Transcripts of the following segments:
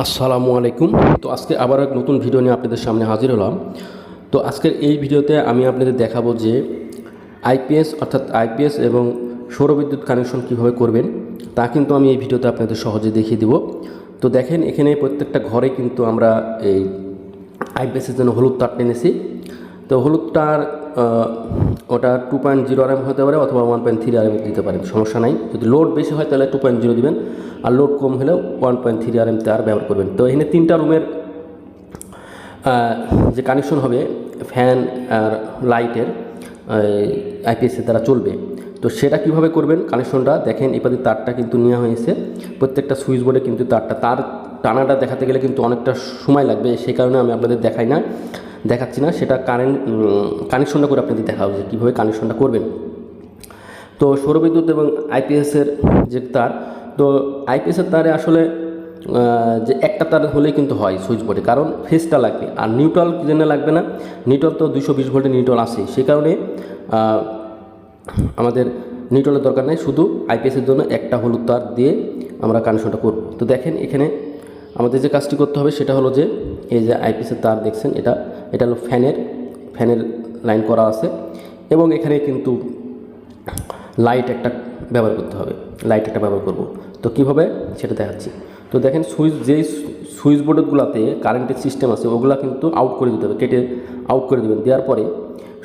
আসসালামু আলাইকুম। তো আজকে আবার এক নতুন ভিডিও নিয়ে আপনাদের সামনে হাজির হলাম। তো আজকের এই ভিডিওতে আমি আপনাদের দেখাবো যে আইপিএস অর্থাৎ আইপিএস এবং সৌরবিদ্যুৎ কানেকশন কীভাবে করবেন, তা কিন্তু আমি এই ভিডিওতে আপনাদের সহজে দেখিয়ে দিব। তো দেখেন, এখানে প্রত্যেকটা ঘরে কিন্তু আমরা এই আইপিএসের জন্য হলুদ তার টেনেছি। তো হলুদ তার ওটা টু পয়েন্ট জিরো আরএম হতে পারে অথবা ওয়ান পয়েন্ট থ্রি আরএম দিতে পারেন সমস্যা নাই। যদি লোড বেশি হয় তাহলে টু পয়েন্ট জিরো দিবেন, আর লোড কম হলেও ওয়ান পয়েন্ট থ্রি আরএম তার ব্যবহার করবেন। তো এখানে তিনটা রুমের যে কানেকশন হবে ফ্যান আর লাইটের আইপিএসের দ্বারা চলবে। তো সেটা কীভাবে করবেন? কানেকশনটা দেখেন এপারে তারটা কিন্তু নেওয়া হয়েছে। প্রত্যেকটা সুইচ বোর্ডে কিন্তু তারটা, তার টানাটা দেখাতে গেলে কিন্তু অনেকটা সময় লাগবে, সেই কারণে আমি আপনাদের দেখাই না। দেখাচ্ছি না, সেটা কারেন্ট কানেকশনটা করে আপনাদের দেখা হবে কীভাবে কানেকশনটা করবেন। তো সৌরবিদ্যুৎ এবং আইপিএসের যে তার, তো আইপিএসের তারে আসলে যে একটা তার হলেই কিন্তু হয় সুইচ বোর্ডে কারণ ফেসটা লাগবে। আর নিউট্রাল জন্য লাগবে না? নিউট্রাল তো দুশো বিশ ভোল্টের নিউট্রাল আসে সে কারণে আমাদের নিউট্রালের দরকার নেই, শুধু আইপিএসের জন্য একটা হলুদ তার দিয়ে আমরা কানেকশনটা করব। তো দেখেন এখানে আমাদের যে কাজটি করতে হবে, সেটা হলো যে, এই যে আইপিএসের তার দেখছেন, এটা এটা হলো ফ্যানের ফ্যানের লাইন করা আছে এবং এখানে কিন্তু লাইট একটা ব্যবহার করতে হবে, লাইট একটা ব্যবহার করব। তো কীভাবে? সেটা দেখাচ্ছি। তো দেখেন সুইচ, যেই সুইচ বোর্ডগুলোতে কারেন্টের সিস্টেম আছে, ওগুলা কিন্তু আউট করে দিতে হবে, কেটে আউট করে দেবেন। দেওয়ার পরে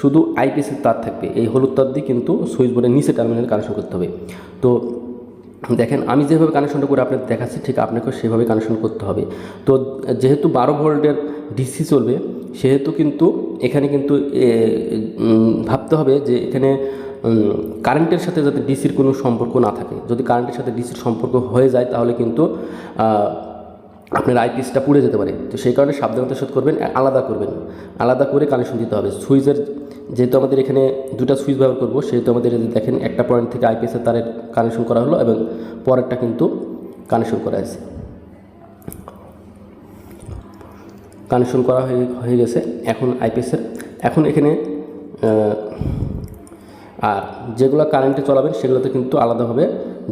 শুধু আইপিএসের তার থাকবে, এই হলুদ তার দিয়ে কিন্তু সুইচ বোর্ডের নিচে টার্মিনাল কানেকশন করতে হবে। তো দেখেন আমি যেভাবে কানেকশনটা করে আপনাদের দেখাচ্ছি, ঠিক আপনাকেও সেভাবে কানেকশন করতে হবে। তো যেহেতু বারো ভোল্টের ডিসি চলবে, সেহেতু কিন্তু এখানে কিন্তু ভাবতে হবে যে এখানে কারেন্টের সাথে যাতে ডিসির কোনো সম্পর্ক না থাকে। যদি কারেন্টের সাথে ডিসির সম্পর্ক হয়ে যায়, তাহলে কিন্তু আপনার আইপিএসটা পুড়ে যেতে পারে। তো সেই কারণে সাবধানতার সাথে করবেন আলাদা করবেন আলাদা করে কানেকশন দিতে হবে। সুইচের, যেহেতু আমাদের এখানে দুটা সুইচ ব্যবহার করব, সেহেতু আমাদের দেখেন, একটা পয়েন্ট থেকে আইপিএসের তারের কানেকশন করা হলো এবং পরেরটা কিন্তু কানেকশন করা আছে কানেকশন করা হয়ে হয়ে গেছে এখন আইপিএসের এখন এখানে আর যেগুলো কারেন্টে চলাবেন সেগুলোতে কিন্তু আলাদাভাবে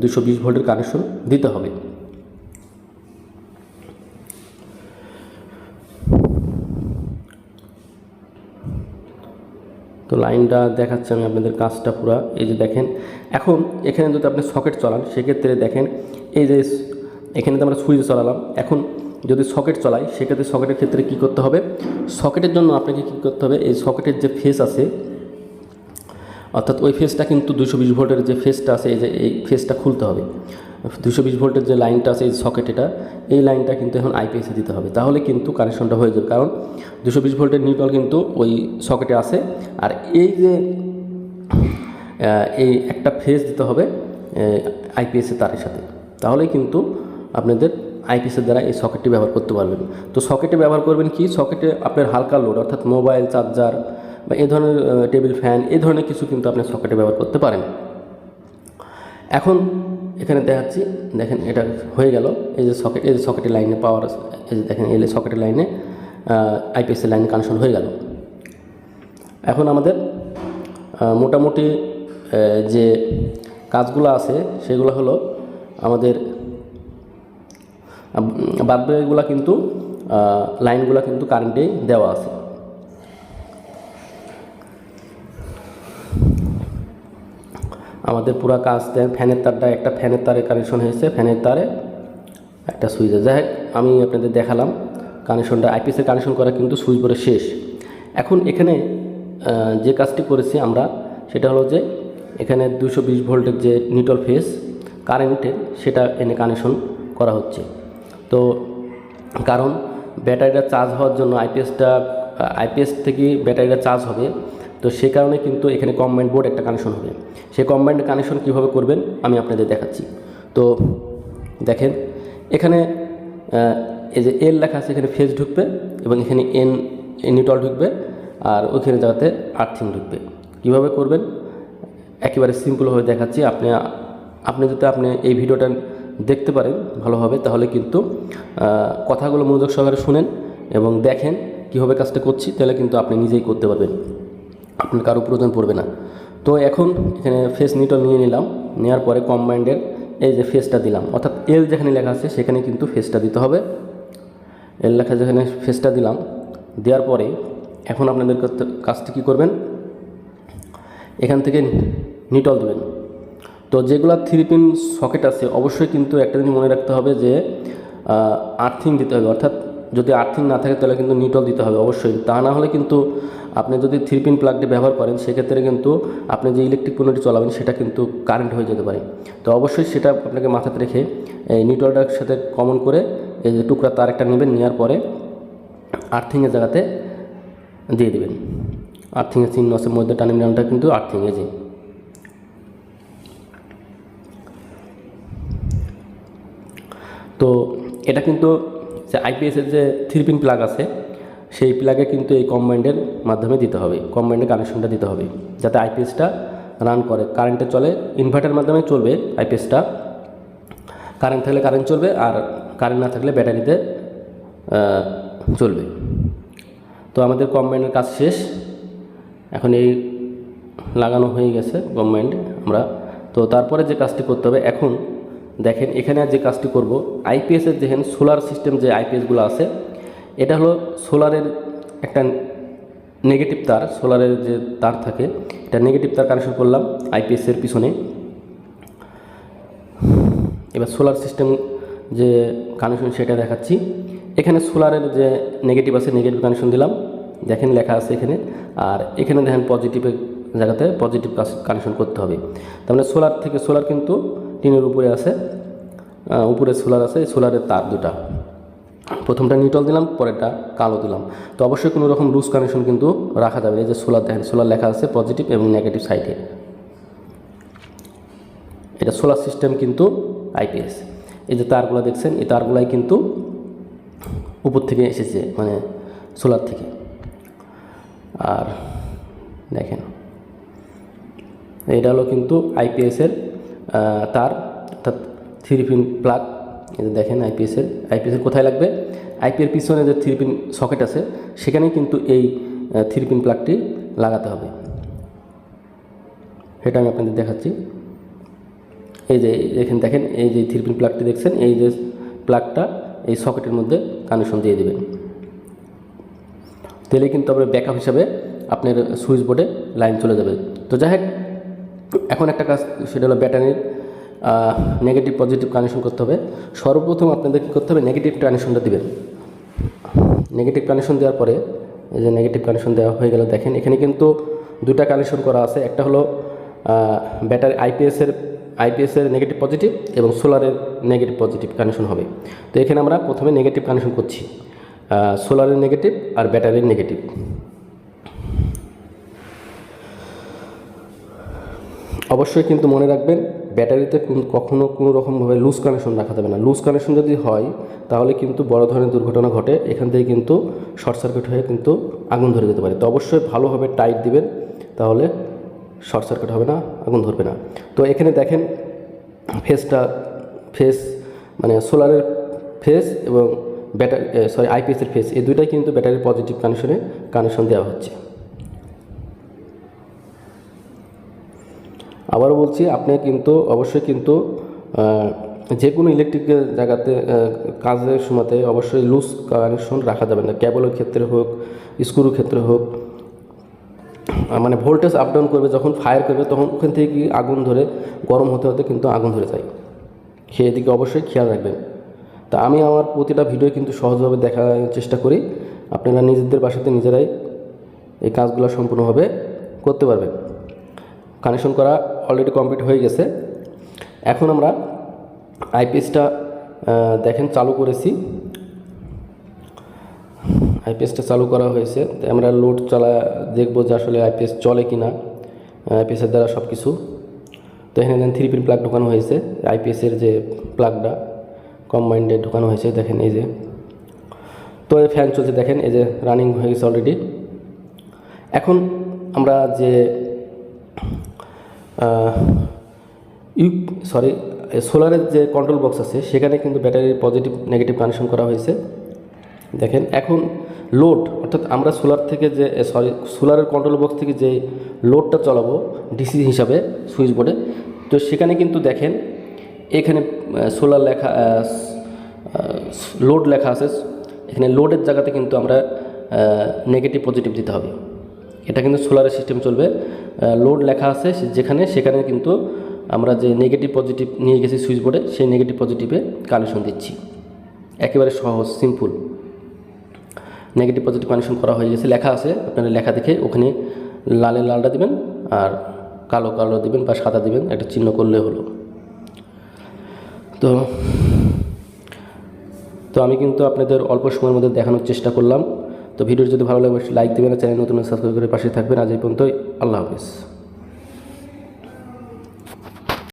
দুশো বিশ ভোল্টের কানেকশন দিতে হবে। তো লাইনটা দেখাচ্ছে আমি আপনাদের কাজটা পুরো। এই যে দেখেন, এখন এখানে যদি আপনি সকেট চলান, সেক্ষেত্রে দেখেন এই যে এখানে তো আমরা সুইচ চালালাম। এখন যদি সকেট চলাই, সেক্ষেত্রে সকেটের ক্ষেত্রে কি করতে হবে? সকেটের জন্য আপনাকে কী করতে হবে? এই সকেটের যে ফেস আছে, অর্থাৎ ওই ফেসটা কিন্তু দুশো বিশ ভোল্টের যে ফেসটা আছে, এই যে এই ফেসটা খুলতে হবে। দুশো বিশ ভোল্টের যে লাইনটা আছে, এই সকেট এটা, এই লাইনটা কিন্তু এখন আইপিএসে দিতে হবে। তাহলে কিন্তু কানেকশনটা হয়ে যাবে। কারণ দুশো বিশ ভোল্টের নিউট্রাল কিন্তু ওই সকেটে আছে। আর এই যে এই একটা ফেস দিতে হবে আইপিএসের তারের সাথে। তাহলেই কিন্তু আপনাদের আইপিএসের দ্বারা এই সকেটটি ব্যবহার করতে পারবেন। তো সকেটে ব্যবহার করবেন কি? সকেটে আপনার হালকা লোড অর্থাৎ মোবাইল চার্জার বা এই ধরনের টেবিল ফ্যান এই ধরনের কিছু কিন্তু আপনি সকেটে ব্যবহার করতে পারেন। এখন এখানে দেখাচ্ছি, দেখেন এটা হয়ে গেল। এই যে সকেট এই যে সকেটের লাইনে পাওয়ার এই যে দেখেন, এই সকেটের লাইনে আইপিএসের লাইনে কানেকশন হয়ে গেল। এখন আমাদের মোটামুটি যে কাজগুলো আছে, সেগুলো হলো আমাদের বাদবাকিগুলো কিন্তু লাইনগুলো কিন্তু কারেন্টেই দেওয়া আছে। আমাদের পুরো কাজ দেন, ফ্যানের তারটা, একটা ফ্যানের তারে কানেকশন হয়েছে, ফ্যানের তারে একটা সুইচে যাই আমি আপনাদের দেখালাম কানেকশনটা আইপিএসের কানেকশন করা কিন্তু সুইচ বোর্ডে শেষ। এখন এখানে যে কাজটি করেছি আমরা, সেটা হলো যে, এখানে দুশো ভোল্টের যে নিটল ফেস কারেন্টের সেটা এনে কানেকশন করা হচ্ছে। তো কারণ ব্যাটারিটা চার্জ হওয়ার জন্য আইপিএসটা আইপিএস থেকে ব্যাটারিটা চার্জ হবে। তো সে কারণে কিন্তু এখানে কম্বাইন্ড বোর্ড একটা কানেকশন হবে। সেই কম্বাইন্ড কানেকশন কীভাবে করবেন আমি আপনাদের দেখাচ্ছি। তো দেখেন, এখানে এই যে এল লেখা আছে, এখানে ফেজ ঢুকবে এবং এখানে এন নিউট্রাল ঢুকবে আর ওইখানে জায়গাতে আর্থিং ঢুকবে। কীভাবে করবেন? একেবারে সিম্পলভাবে দেখাচ্ছি। আপনি আপনি যদি আপনি এই ভিডিওটা দেখতে পারেন ভালোভাবে, তাহলে কিন্তু কথাগুলো মনোযোগ সহকারে শুনেন এবং দেখেন কীভাবে কাজটা করছি, তাহলে কিন্তু আপনি নিজেই করতে পারবেন। আপনার কারও প্রয়োজন পড়বে না। তো এখন এখানে ফেস নিউট্রাল নিয়ে নিলাম। নেওয়ার পরে কম্বাইন্ডের এই যে ফেসটা দিলাম। অর্থাৎ এল যেখানে লেখা আছে, সেখানে কিন্তু ফেসটা দিতে হবে। এল লেখা যেখানে ফেসটা দিলাম, দেওয়ার পরে এখন আপনাদের কাজটি কী করবেন? এখান থেকে নিটল দেবেন। তো যেগুলো থ্রি পিন সকেট আছে, অবশ্যই কিন্তু একটা জিনিস মনে রাখতে হবে যে আর্থিং দিতে হবে। অর্থাৎ যদি আর্থিং না থাকে, তাহলে কিন্তু নিটল দিতে হবে, অবশ্যই। তা না হলে কিন্তু আপনি যদি থ্রি পিন প্লাগটি ব্যবহার করেন, সেক্ষেত্রে কিন্তু আপনি যে ইলেকট্রিক পণ্যটি চলাবেন, সেটা কিন্তু কারেন্ট হয়ে যেতে পারে। তো অবশ্যই সেটা আপনাকে মাথাতে রেখে, এই নিটলটার সাথে কমন করে, এই যে টুকরা তার একটা নেবেন নেওয়ার পরে আর্থিংয়ের জায়গাতে দিয়ে দেবেন। আর্থিংয়ের চিহ্ন আছে, মধ্যে টানি নামটা কিন্তু আর্থিং এই যে। তো এটা কিন্তু যে আইপিএসের যে থ্রি পিন প্লাগ আছে, সেই প্লাগে কিন্তু এই কম্বাইন্ডের মাধ্যমে দিতে হবে কম্বাইন্ডের কানেকশনটা দিতে হবে, যাতে আইপিএসটা রান করে। কারেন্টে চলে ইনভার্টারের মাধ্যমে চলবে আইপিএসটা কারেন্ট থাকলে কারেন্ট চলবে আর কারেন্ট না থাকলে ব্যাটারিতে চলবে। তো আমাদের কম্বাইন্ডের কাজ শেষ। এখন এই লাগানো হয়ে গেছে কম্বাইন্ড আমরা। তো তারপরে যে কাজটি করতে হবে, এখন দেখেন, এখানে যে কাজটি করব আইপিএসের যেখানে সোলার সিস্টেম যে আইপিএসগুলো আছে, এটা হলো সোলারের একটা নেগেটিভ তার সোলারের যে তার থাকে, এটা নেগেটিভ তার কানেকশন করলাম আইপিএসের পিছনে। এবার সোলার সিস্টেম যে কানেকশন সেটা দেখাচ্ছি। এখানে সোলারের যে নেগেটিভ আছে নেগেটিভ কানেকশন দিলাম। দেখেন, লেখা আছে এখানে। আর এখানে দেখেন পজিটিভের জায়গাতে পজিটিভ কানেকশন করতে হবে। তার মানে সোলার থেকে সোলার কিন্তু টিনের উপরে আছে উপরে সোলার আছে সোলারের তার দুটা। প্রথমটা নিউট্রাল দিলাম, পরেরটা কালো দিলাম। তো অবশ্যই কোনো রকম লুজ কানেকশন কিন্তু রাখা যাবে এই যে সোলার দেখেন, সোলার লেখা আছে পজিটিভ এবং নেগেটিভ সাইডে এটা সোলার সিস্টেম কিন্তু আইপিএস এই যে তারগুলো দেখছেন, এই তারগুলাই কিন্তু উপর থেকে এসেছে মানে সোলার থেকে। আর দেখেন, এটা হলো কিন্তু আইপিএসের তার, অর্থাৎ থ্রি পিন প্লাগ যে দেখেন আইপিএসের আইপিএসের কোথায় লাগবে? আইপিএর পিছনে যে থ্রি পিন সকেট আছে, সেখানেই কিন্তু এই থ্রি পিন প্লাগটি লাগাতে হবে। সেটা আমি আপনাদের দেখাচ্ছি। এই যে, এখানে দেখেন, এই যে থ্রি পিন প্লাগটি দেখছেন, এই যে প্লাগটা এই সকেটের মধ্যে কানেকশন দিয়ে দেবেন। তাহলে কিন্তু আপনার ব্যাকআপ হিসাবে আপনার সুইচ বোর্ডে লাইন চলে যাবে। তো যাই হোক এখন একটা কাজ, সেটা হলো ব্যাটারির নেগেটিভ পজিটিভ কানেকশন করতে হবে। সর্বপ্রথম আপনাদের কী করতে হবে? নেগেটিভ কানেকশনটা দিবেন। নেগেটিভ কানেকশন দেওয়ার পরে, এই যে নেগেটিভ কানেকশন দেওয়া হয়ে গেল, দেখেন এখানে কিন্তু দুটা কানেকশন করা আছে। একটা হলো ব্যাটারি আইপিএসের আইপিএসের নেগেটিভ পজিটিভ এবং সোলারের নেগেটিভ পজিটিভ কানেকশন হবে। তো এখানে আমরা প্রথমে নেগেটিভ কানেকশন করছি। সোলারের নেগেটিভ আর ব্যাটারির নেগেটিভ অবশ্যই কিন্তু মনে রাখবেন, ব্যাটারিতে কখনও কোনো রকমভাবে লুজ কানেকশন রাখা যাবে না। লুজ কানেকশন যদি হয়, তাহলে কিন্তু বড় ধরনের দুর্ঘটনা ঘটে, এখান থেকে কিন্তু শর্ট সার্কিট হয়ে কিন্তু আগুন ধরে যেতে পারে। তো অবশ্যই ভালোভাবে টাইট দিবেন, তাহলে শর্ট সার্কিট হবে না, আগুন ধরবে না। তো এখানে দেখেন ফেসটা ফেস মানে সোলারের ফেস এবং ব্যাটারি সরি আইপিএসের ফেস এই দুইটাই কিন্তু ব্যাটারির পজিটিভ কানেকশনে কানেকশন দেওয়া হচ্ছে। আবারও বলছি, আপনি কিন্তু অবশ্যই কিন্তু যে কোনো ইলেকট্রিক জায়গাতে কাজের সময়তে অবশ্যই লুজ কানেকশন রাখা যাবে না। কেবলের ক্ষেত্রে হোক স্ক্রুর ক্ষেত্রে হোক মানে ভোল্টেজ আপ ডাউন করবে, যখন ফায়ার করবে, তখন ওখান থেকে কি আগুন ধরে, গরম হতে হতে কিন্তু আগুন ধরে যায়। সেই দিকে অবশ্যই খেয়াল রাখবেন। তা আমি আমার প্রতিটা ভিডিও কিন্তু সহজভাবে দেখার চেষ্টা করি। আপনারা নিজেদের বাসাতে নিজেরাই এই কাজগুলো সম্পূর্ণভাবে করতে পারবেন। কানেকশন করা অলরেডি কমপ্লিট হয়ে গেছে। এখন আমরা আইপিএসটা দেখেন চালু করেছি। আইপিএসটা চালু করা হয়েছে। আমরা লোড চালা, দেখব যে আসলে আইপিএস চলে কি না আইপিএসের দ্বারা সব কিছু তো এখানে দেখেন থ্রি পিন প্লাগ ঢোকানো হয়েছে। আইপিএসের যে প্লাগটা কম্বাইন্ডে ঢোকানো হয়েছে, দেখেন এই যে। তো ফ্যান চলছে, দেখেন এই যে রানিং হয়ে গেছে অলরেডি এখন আমরা যে ইউ সরি সোলারের যে কন্ট্রোল বক্স আছে, সেখানে কিন্তু ব্যাটারির পজিটিভ নেগেটিভ কানেকশন করা হয়েছে। দেখেন, এখন লোড অর্থাৎ আমরা সোলার থেকে যে সরি সোলারের কন্ট্রোল বক্স থেকে যে লোডটা চালাবো ডিসি হিসাবে সুইচ বোর্ডে তো সেখানে কিন্তু দেখেন, এখানে সোলার লেখা লোড লেখা আছে। এখানে লোডের জায়গাতে কিন্তু আমরা নেগেটিভ পজিটিভ দিতে হবে। এটা কিন্তু সোলারের সিস্টেম চলবে। লোড লেখা আছে যেখানে, সেখানে কিন্তু আমরা যে নেগেটিভ পজিটিভ নিয়ে গেছি সুইচ বোর্ডে সেই নেগেটিভ পজিটিভে কানেকশন দিচ্ছি। একেবারে সহজ সিম্পল নেগেটিভ পজিটিভ কানেকশন করা হয়ে গেছে, লেখা আছে, আপনারা লেখা দেখে ওখানে লালে লালটা দিবেন আর কালো কালো দিবেন বা সাদা দিবেন, একটা চিহ্ন করলে হলো। তো তো আমি কিন্তু আপনাদের অল্প সময়ের মধ্যে দেখানোর চেষ্টা করলাম। তো ভিডিও যদি ভালো লাগে লাইক দেবেন চ্যানেল নতুন সাবস্ক্রাইব করে পাশে থাকবেন। আজ এই পর্যন্তই। আল্লাহ হাফিজ।